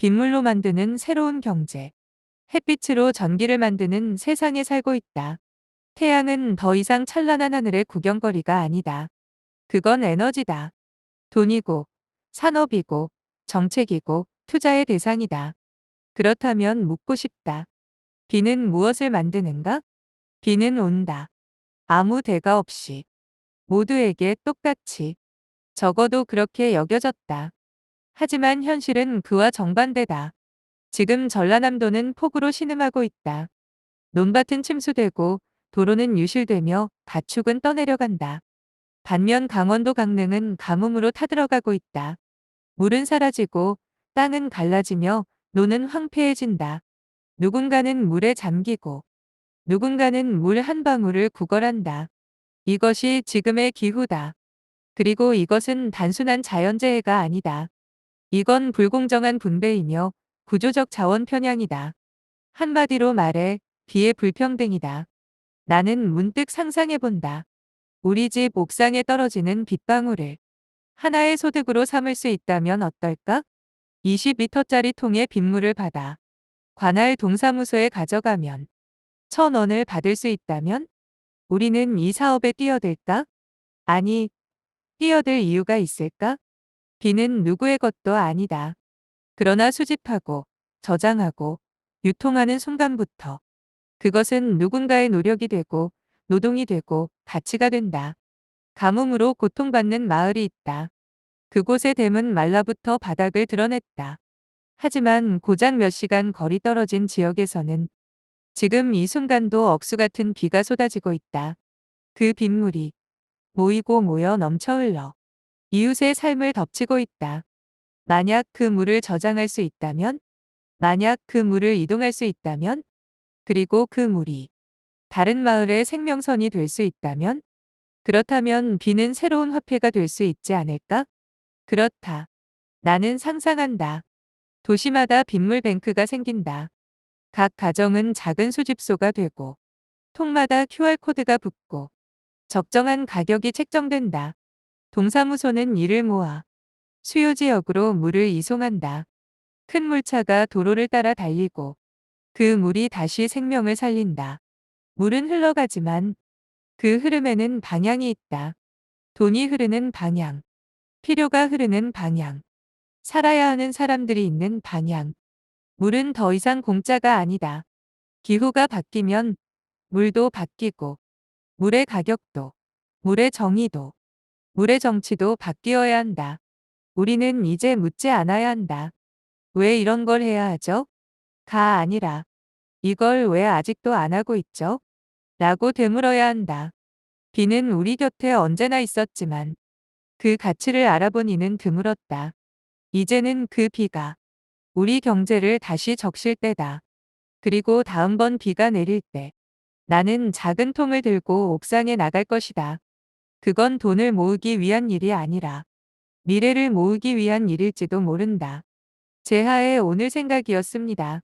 빗물로 만드는 새로운 경제. 햇빛으로 전기를 만드는 세상에 살고 있다. 태양은 더 이상 찬란한 하늘의 구경거리가 아니다. 그건 에너지다. 돈이고, 산업이고, 정책이고, 투자의 대상이다. 그렇다면 묻고 싶다. 비는 무엇을 만드는가? 비는 온다. 아무 대가 없이. 모두에게 똑같이. 적어도 그렇게 여겨졌다. 하지만 현실은 그와 정반대다. 지금 전라남도는 폭우로 신음하고 있다. 논밭은 침수되고 도로는 유실되며 가축은 떠내려간다. 반면 강원도 강릉은 가뭄으로 타들어가고 있다. 물은 사라지고 땅은 갈라지며 노는 황폐해진다. 누군가는 물에 잠기고 누군가는 물 한 방울을 구걸한다. 이것이 지금의 기후다. 그리고 이것은 단순한 자연재해가 아니다. 이건 불공정한 분배이며 구조적 자원 편향이다. 한마디로 말해 비의 불평등이다. 나는 문득 상상해본다. 우리 집 옥상에 떨어지는 빗방울을 하나의 소득으로 삼을 수 있다면 어떨까? 20리터짜리 통에 빗물을 받아 관할 동사무소에 가져가면 천 원을 받을 수 있다면 우리는 이 사업에 뛰어들까? 아니, 뛰어들 이유가 있을까? 비는 누구의 것도 아니다. 그러나 수집하고 저장하고 유통하는 순간부터 그것은 누군가의 노력이 되고 노동이 되고 가치가 된다. 가뭄으로 고통받는 마을이 있다. 그곳의 댐은 말라부터 바닥을 드러냈다. 하지만 고작 몇 시간 거리 떨어진 지역에서는 지금 이 순간도 억수 같은 비가 쏟아지고 있다. 그 빗물이 모이고 모여 넘쳐 흘러 이웃의 삶을 덮치고 있다. 만약 그 물을 저장할 수 있다면, 만약 그 물을 이동할 수 있다면, 그리고 그 물이 다른 마을의 생명선이 될 수 있다면, 그렇다면 비는 새로운 화폐가 될 수 있지 않을까? 그렇다. 나는 상상한다. 도시마다 빗물 뱅크가 생긴다. 각 가정은 작은 수집소가 되고, 통마다 QR코드가 붙고, 적정한 가격이 책정된다. 동사무소는 이를 모아 수요 지역으로 물을 이송한다. 큰 물차가 도로를 따라 달리고 그 물이 다시 생명을 살린다. 물은 흘러가지만 그 흐름에는 방향이 있다. 돈이 흐르는 방향, 필요가 흐르는 방향, 살아야 하는 사람들이 있는 방향. 물은 더 이상 공짜가 아니다. 기후가 바뀌면 물도 바뀌고 물의 가격도, 물의 정의도, 물의 정치도 바뀌어야 한다. 우리는 이제 묻지 않아야 한다. 왜 이런 걸 해야 하죠? 가 아니라 이걸 왜 아직도 안 하고 있죠? 라고 되물어야 한다. 비는 우리 곁에 언제나 있었지만 그 가치를 알아본 이는 드물었다. 이제는 그 비가 우리 경제를 다시 적실 때다. 그리고 다음번 비가 내릴 때 나는 작은 통을 들고 옥상에 나갈 것이다. 그건 돈을 모으기 위한 일이 아니라 미래를 모으기 위한 일일지도 모른다. 제하의 오늘 생각이었습니다.